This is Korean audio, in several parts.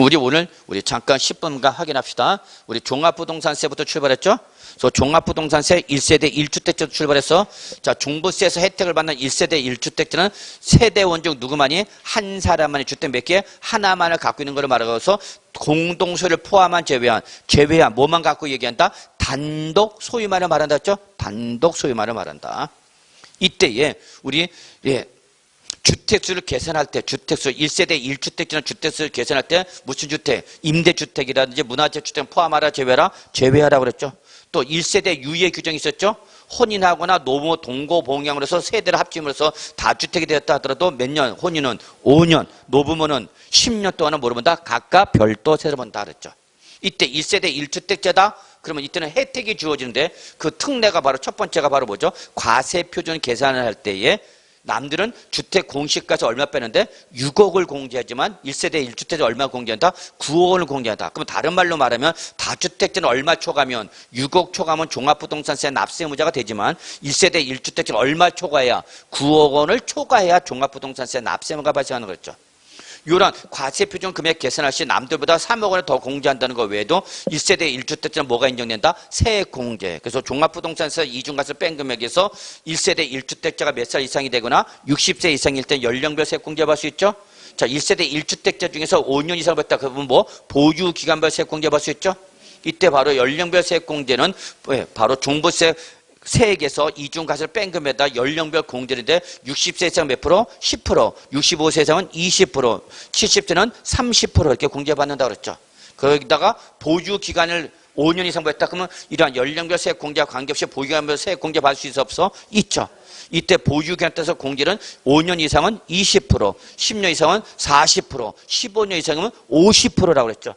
그 우리 오늘 우리 잠깐 10분간 확인합시다. 우리 종합부동산세부터 출발했죠? 그래서 종합부동산세 1세대 1주택자 출발해서 자 종부세에서 혜택을 받는 1세대 1주택자는 세대원 중 누구만이 한 사람만이 주택 몇 개? 하나만을 갖고 있는 것을 말하고서 공동소유를 포함한 제외한 제외한 뭐만 갖고 얘기한다? 단독 소유만을 말한다 했죠? 단독 소유만을 말한다. 이때에 우리 예 주택수를 계산할 때 주택수 1세대 1주택지나 주택수를 계산할 때 무슨 주택? 임대주택이라든지 문화재 주택 포함하라 제외하라 제외하라고 그랬죠. 또 1세대 유예 규정이 있었죠. 혼인하거나 노모 동거 봉양으로 해서 세대를 합침으로써 다주택이 되었다 하더라도 몇 년? 혼인은 5년, 노부모는 10년 동안은 뭐를 본다? 각각 별도 세를 본다 그랬죠. 이때 1세대 1주택자다? 그러면 이때는 혜택이 주어지는데 그 특례가 바로 첫 번째가 바로 뭐죠? 과세 표준 계산을 할 때에 남들은 주택 공시가서 얼마 빼는데 6억을 공제하지만 1세대 1주택자 얼마 공제한다? 9억을 공제한다. 그럼 다른 말로 말하면 다주택자는 얼마 초과면 6억 초과면 종합부동산세 납세무자가 되지만 1세대 1주택자는 얼마 초과해야 9억 원을 초과해야 종합부동산세 납세무가 발생하는 거죠. 이런 과세 표준 금액 계산할 시 남들보다 3억 원을 더 공제한다는 것 외에도 1세대 1주택자는 뭐가 인정된다? 세액 공제. 그래서 종합부동산에서 이중과세를 뺀 금액에서 1세대 1주택자가 몇 살 이상이 되거나 60세 이상일 때 연령별 세액 공제 받을 수 있죠? 자, 1세대 1주택자 중에서 5년 이상 받다 그러면 뭐 보유 기간별 세액 공제 받을 수 있죠? 이때 바로 연령별 세액 공제는 예, 바로 종부세 세액에서 이중과세를 뺀 금에다 연령별 공제인데 60세 이상 몇 프로? 10%, 65세 이상은 20%, 70세는 30% 이렇게 공제받는다 그랬죠. 거기다가 보유 기간을 5년 이상 받았다 그러면 이러한 연령별 세액 공제와 관계없이 보유 기간별 세액 공제 받을 수 있어 없어? 있죠. 이때 보유 기간 따서 공제는 5년 이상은 20%, 10년 이상은 40%, 15년 이상은 50%라고 그랬죠.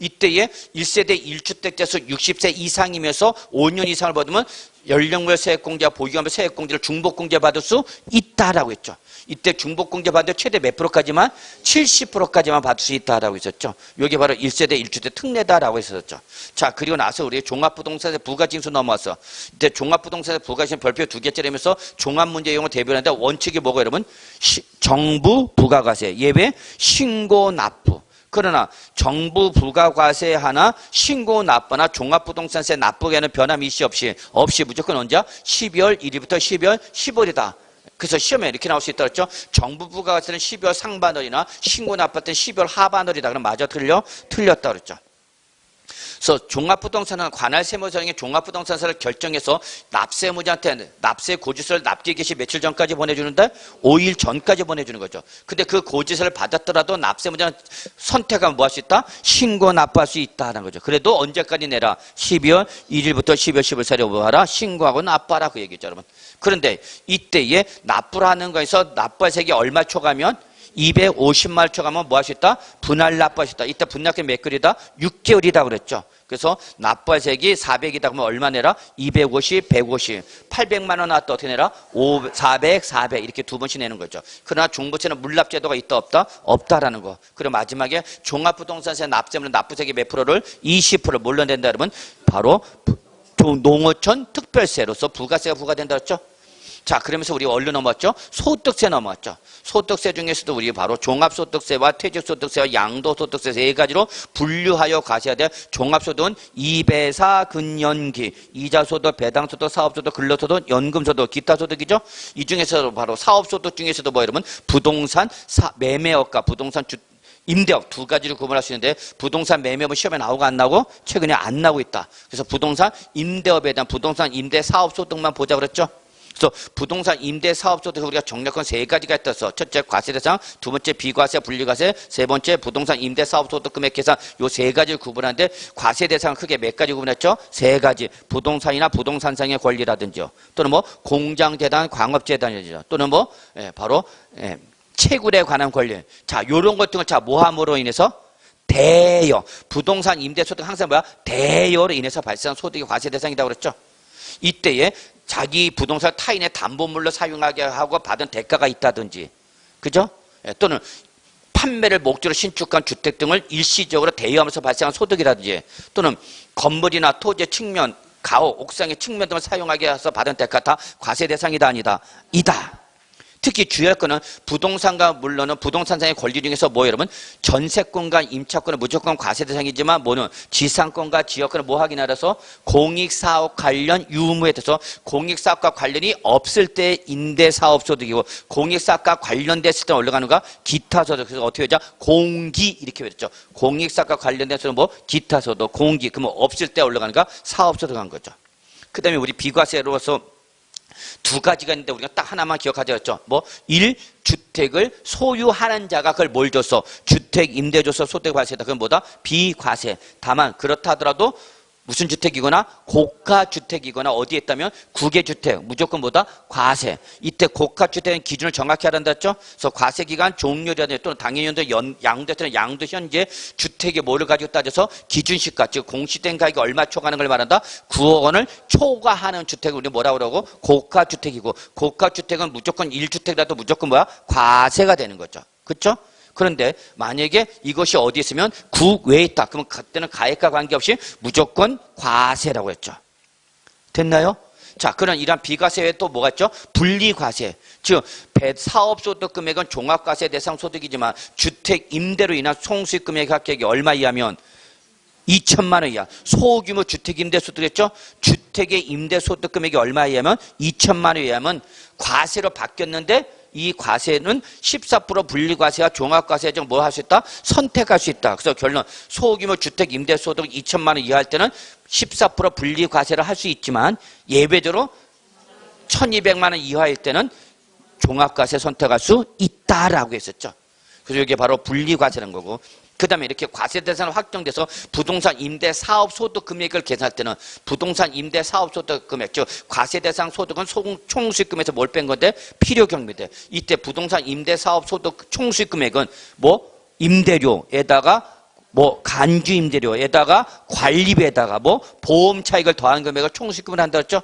이때에 1세대 1주택자수 60세 이상이면서 5년 이상을 받으면 연령별 세액공제와 보유기간별 세액공제를 중복공제 받을 수 있다라고 했죠. 이때 중복공제 받을 최대 몇 프로까지만 70%까지만 받을 수 있다라고 했었죠. 이게 바로 1세대 1주택 특례다라고 했었죠. 자 그리고 나서 우리 종합부동산세 부가징수 넘어왔어. 이때 종합부동산세 부가징수 별표 두 개째라면서 종합문제용을 대변하는데 원칙이 뭐가 여러분? 시, 정부 부가가세 예외 신고 납부. 그러나 정부 부가 과세 하나 신고 납부나 종합부동산세 납부에는 변함 일시 없이 없이 무조건 언제 12월 1일부터 12월 15일이다. 그래서 시험에 이렇게 나올 수 있다 그랬죠. 정부 부가 과세는 12월 상반월이나 신고 납부 때는 12월 하반월이다. 그럼 맞아 틀려? 틀렸다 그랬죠. 그래서 종합부동산은 관할 세무서장이 종합부동산세를 결정해서 납세무자한테 납세 고지서를 납기 개시 며칠 전까지 보내주는데 5일 전까지 보내주는 거죠. 근데 그 고지서를 받았더라도 납세무자는 선택하면 뭐 할 수 있다? 신고 납부할 수 있다는 거죠. 그래도 언제까지 내라? 12월 1일부터 12월 10일 사이에 뭐 하라? 신고하고 납부하라 그 얘기죠, 여러분. 그런데 이때에 납부를 하는 거에서 납부할 세액이 얼마 초과면 250만 초가면 뭐 할 수 있다? 분할 있다. 이때 분납기 몇 개월이다? 6개월이다 그랬죠. 그래서 납부할 세액이 400이다 그러면 얼마 내라? 250, 150, 800만 원 나왔다 어떻게 내라? 5, 400, 400 이렇게 두 번씩 내는 거죠. 그러나 중부채는 물납 제도가 있다 없다? 없다라는 거. 그리고 마지막에 종합부동산세 납세물은 납부세액이 몇 프로를? 20%를 뭘로 낸다 그러면 바로 농어촌 특별세로서 부가세가 부과된다 그랬죠. 자, 그러면서 우리 얼른 넘어왔죠? 소득세 넘어왔죠. 소득세 중에서도 우리 바로 종합소득세와 퇴직소득세와 양도소득세 세 가지로 분류하여 가셔야 돼. 종합소득은 이배사, 근연기, 이자소득, 배당소득, 사업소득, 근로소득, 연금소득, 기타소득이죠. 이 중에서 바로 사업소득 중에서도 뭐 여러분 부동산 사, 매매업과 부동산 주, 임대업 두 가지로 구분할 수 있는데 부동산 매매업은 시험에 나오고 안 나오고 최근에 안 나오고 있다. 그래서 부동산 임대업에 대한 부동산 임대 사업 소득만 보자 그랬죠. 그래서 부동산 임대 사업소득 우리가 정략권 세 가지가 있어서 첫째 과세 대상, 두 번째 비과세 분리과세, 세 번째 부동산 임대 사업소득 금액 계산 요 세 가지를 구분하는데 과세 대상 크게 몇 가지 구분했죠? 세 가지 부동산이나 부동산상의 권리라든지요. 또는 뭐 공장재단, 광업재단이죠. 또는 뭐 예, 바로 예, 채굴에 관한 권리. 자, 요런 것들을 자 모함으로 인해서 대여 부동산 임대 소득 항상 뭐야 대여로 인해서 발생한 소득이 과세 대상이라고 그랬죠. 이때에 자기 부동산 타인의 담보물로 사용하게 하고 받은 대가가 있다든지 그죠? 예, 또는 판매를 목적으로 신축한 주택 등을 일시적으로 대여하면서 발생한 소득이라든지 또는 건물이나 토지 측면 가오 옥상의 측면 등을 사용하게 해서 받은 대가 다 과세 대상이다 아니다 이다 특히 주의할 거는 부동산과 물론은 부동산상의 권리 중에서 뭐 여러분? 전세권과 임차권은 무조건 과세 대상이지만 뭐는 지상권과 지역권은 뭐 하기 나라서 공익사업 관련 유무에 대해서 공익사업과 관련이 없을 때 임대사업소득이고 공익사업과 관련됐을 때 올라가는가? 기타소득. 그래서 어떻게 되죠? 공기 이렇게 되죠. 공익사업과 관련돼서 뭐 기타소득 공기. 그러면 없을 때 올라가는가? 사업소득 한 거죠. 그 다음에 우리 비과세로서 두 가지가 있는데 우리가 딱 하나만 기억하자 했죠. 뭐, 1. 주택을 소유하는 자가 그걸 뭘 줬어? 주택 임대 줘서 소득 과세다. 그건 뭐다? 비과세. 다만 그렇다 하더라도 무슨 주택이거나 고가 주택이거나 어디에 있다면 국외 주택 무조건 뭐다? 과세. 이때 고가 주택은 기준을 정확히 하란다 했죠? 그래서 과세 기간 종료라든지 또는 당연연도 연 양도했던 양도 현재 주택의 뭐를 가지고 따져서 기준 시가 즉 공시된 가격이 얼마 초과하는 걸 말한다? 9억 원을 초과하는 주택을 우리 뭐라고 그러고? 고가 주택이고 고가 주택은 무조건 1주택이라도 무조건 뭐야? 과세가 되는 거죠. 그렇죠 그런데 만약에 이것이 어디 있으면 국외에 있다. 그러면 그때는 가액과 관계없이 무조건 과세라고 했죠. 됐나요? 자, 그런 이런 비과세 외에 또 뭐가 있죠? 분리과세. 즉, 배- 사업소득 금액은 종합과세 대상 소득이지만 주택 임대로 인한 총수익 금액 합격이 얼마 이하면 2천만 원 이하. 소규모 주택 임대 소득했죠? 주택의 임대 소득 금액이 얼마 이하면 2천만 원 이하면 과세로 바뀌었는데 이 과세는 14% 분리과세와 종합과세 중 뭐 할 수 있다? 선택할 수 있다. 그래서 결론 소규모 주택 임대 소득 2천만 원 이하일 때는 14% 분리과세를 할 수 있지만 예외적으로 1,200만 원 이하일 때는 종합과세 선택할 수 있다라고 했었죠. 그래서 이게 바로 분리과세라는 거고 그 다음에 이렇게 과세 대상을 확정돼서 부동산 임대 사업 소득 금액을 계산할 때는 부동산 임대 사업 소득 금액 즉 과세 대상 소득은 총- 총수익금에서 뭘 뺀 건데? 필요 경비대 이때 부동산 임대 사업 소득 총수익 금액은 뭐? 임대료에다가 뭐 간주 임대료에다가 관리비에다가 뭐 보험 차익을 더한 금액을 총수익금을 한다 했죠.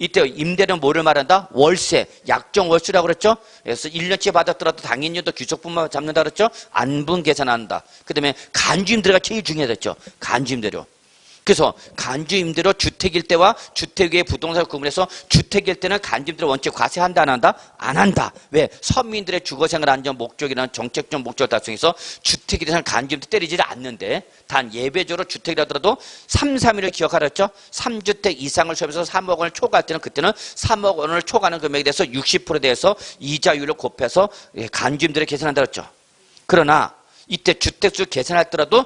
이때 임대는 뭐를 말한다? 월세, 약정 월수라고 그랬죠? 그래서 1년치 받았더라도 당연히도 규속분만 잡는다 그랬죠? 안분 계산한다. 그 다음에 간주임대료가 제일 중요하겠죠? 간주임대료. 그래서 간주임대료 주택일 때와 주택 외의 부동산을 구분해서 주택일 때는 간주임대료 원칙 과세한다 안 한다? 안 한다. 왜? 서민들의 주거생활 안전 목적이라는 정책적 목적을 달성해서 주택에 대해서는 간주임대 때리지 않는데 단 예외적으로 주택이라더라도 3, 3일을 기억하랬죠? 3주택 이상을 소유해서 3억 원을 초과할 때는 그때는 3억 원을 초과하는 금액에 대해서 60%에 대해서 이자율을 곱해서 예, 간주임대를 계산한다 그랬죠. 그러나 이때 주택수 계산할 때라도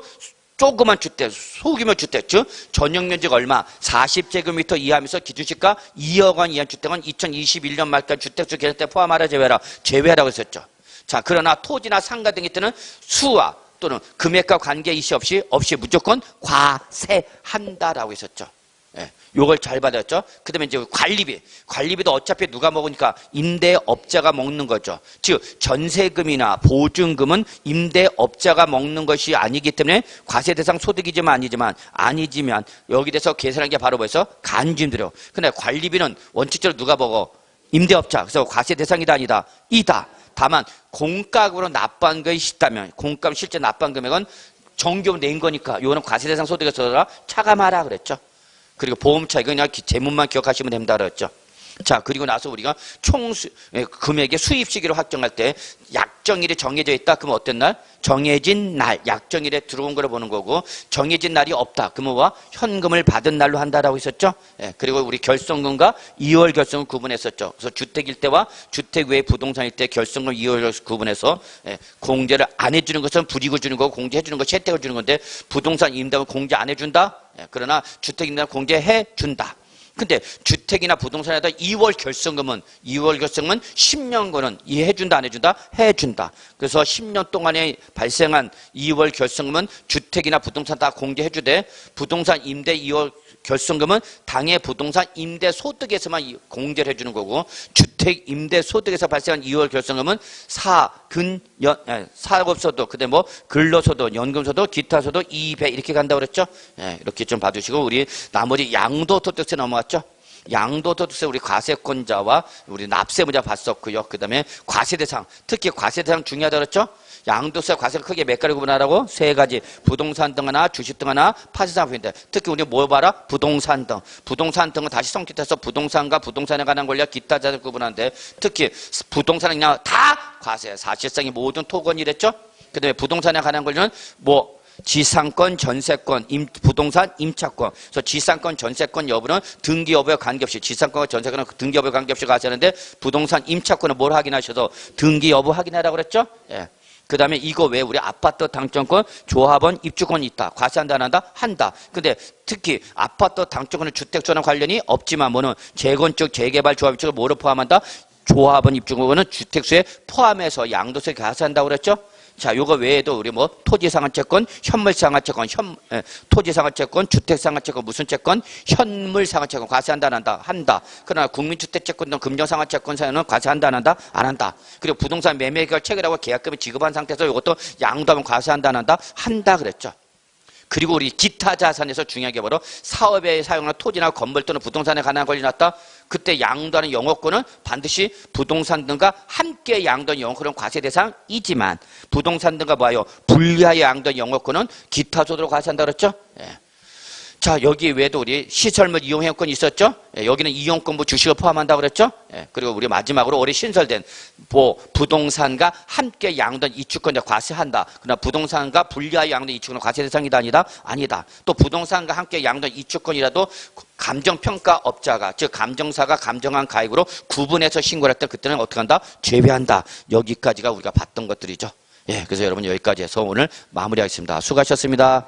조그만 주택, 소규모 주택, 즉 전용 면적 얼마, 40제곱미터 이하면서 기준시가 2억 원 이하 주택은 2021년 말까지 주택수 계산 때 포함하라 제외라 제외라고 했었죠. 자, 그러나 토지나 상가 등일 때는 수와 또는 금액과 관계 이시 없이 없이 무조건 과세한다라고 했었죠. 예, 요걸 잘 받았죠. 그 다음에 이제 관리비, 관리비도 어차피 누가 먹으니까 임대업자가 먹는 거죠. 즉 전세금이나 보증금은 임대업자가 먹는 것이 아니기 때문에 과세 대상 소득이지만 아니지만 아니지만 여기 대해서 계산한 게 바로 뭐였어? 간주임대료. 근데 관리비는 원칙적으로 누가 먹어? 임대업자. 그래서 과세 대상이다 아니다. 이다. 다만 공값으로 납부한 것이 있다면 공값 실제 납부한 금액은 정규로 낸 거니까 요거는 과세 대상 소득에서 차감하라 그랬죠. 그리고 보험 차익은 그냥 기- 제목만 기억하시면 됩니다. 그랬죠. 자, 그리고 나서 우리가 총 수, 예, 금액의 수입 시기를 확정할 때 약정일이 정해져 있다. 그러면 어떤 날? 정해진 날, 약정일에 들어온 걸 보는 거고 정해진 날이 없다. 그러면 뭐 현금을 받은 날로 한다라고 했었죠. 예, 그리고 우리 결성금과 2월 결성금 구분했었죠. 그래서 주택일 때와 주택 외 부동산일 때 결성금 2월 결성 구분해서 예, 공제를 안 해주는 것은 불이익을 주는 거고 공제해 주는 것이 혜택을 주는 건데 부동산 임대는 공제 안 해준다. 예, 그러나 주택 임대는 공제해 준다. 근데 주택이나 부동산에다 2월 결성금은 2월 결성금은 10년권은 이해준다 안 해준다 해준다. 그래서 10년 동안에 발생한 2월 결성금은 주택이나 부동산 다 공제해 주되 부동산 임대 2월 결성금은 당해 부동산 임대 소득에서만 이- 공제를 해주는 거고 주택 임대 소득에서 발생한 2월 결성금은 사근 연 예, 사업소득 그다음 뭐 근로소득 연금소득 기타소득 이배 이렇게 간다고 그랬죠 예, 이렇게 좀 봐주시고 우리 나머지 양도소득세 넘어갔죠 양도소득세 우리 과세권자와 우리 납세무자 봤었고요. 그 다음에 과세대상, 특히 과세대상 중요하다 그랬죠? 양도세 과세를 크게 몇 가지 구분하라고? 세 가지. 부동산 등 하나, 주식 등 하나, 파생상품인데 특히 우리 뭐 봐라? 부동산 등. 부동산 등은 다시 성립해서 부동산과 부동산에 관한 권리와 기타 자산 구분하는데 특히 부동산은 그냥 다 과세. 사실상이 모든 토건이랬죠? 그 다음에 부동산에 관한 권리는 뭐 지상권, 전세권, 임, 부동산, 임차권. 그래서 지상권, 전세권 여부는 등기 여부에 관계없이 지상권과 전세권은 등기 여부에 관계없이 가세하는데 부동산, 임차권은 뭘 확인하셔서 등기 여부 확인하라고 그랬죠? 예. 그 다음에 이거 왜 우리 아파트 당첨권, 조합원, 입주권이 있다. 과세한다, 안 한다? 한다. 근데 특히 아파트 당첨권은 주택전환 관련이 없지만 뭐는 재건축, 재개발, 조합 입주를 뭐를 포함한다? 조합원 입주권은 주택수에 포함해서 양도세 과세한다고 그랬죠? 자, 요거 외에도 우리 뭐 토지상한채권, 현물상한채권, 현, 에, 토지상한채권, 주택상한채권, 무슨 채권, 현물상한채권 과세한다 안 한다? 한다. 그러나 국민주택채권 등 금전상한채권 사연은 과세한다 안 한다? 안 한다. 그리고 부동산 매매계획 체결하고 계약금을 지급한 상태에서 이것도 양도하면 과세한다 안 한다? 한다 그랬죠. 그리고 우리 기타 자산에서 중요한 게 바로 사업에 사용하는 토지나 건물 또는 부동산에 관한 권리 났다. 그때 양도하는 영업권은 반드시 부동산 등과 함께 양도하는 영업권은 과세 대상이지만 부동산 등과 뭐요 분리하여 양도하는 영업권은 기타 소득으로 과세한다 그랬죠? 예. 자 여기 외에도 우리 시설물 이용행권이 있었죠? 예, 여기는 이용권부 주식을 포함한다고 그랬죠? 예, 그리고 우리 마지막으로 올해 신설된 뭐 부동산과 함께 양도한 이주권자 과세한다. 그러나 부동산과 분리하여 양도한 이주권은 과세 대상이다 아니다? 아니다. 또 부동산과 함께 양도한 이주권이라도 감정평가업자가 즉 감정사가 감정한 가액으로 구분해서 신고를 할때 그때는 어떻게 한다? 제외한다. 여기까지가 우리가 봤던 것들이죠. 예, 그래서 여러분 여기까지 해서 오늘 마무리하겠습니다. 수고하셨습니다.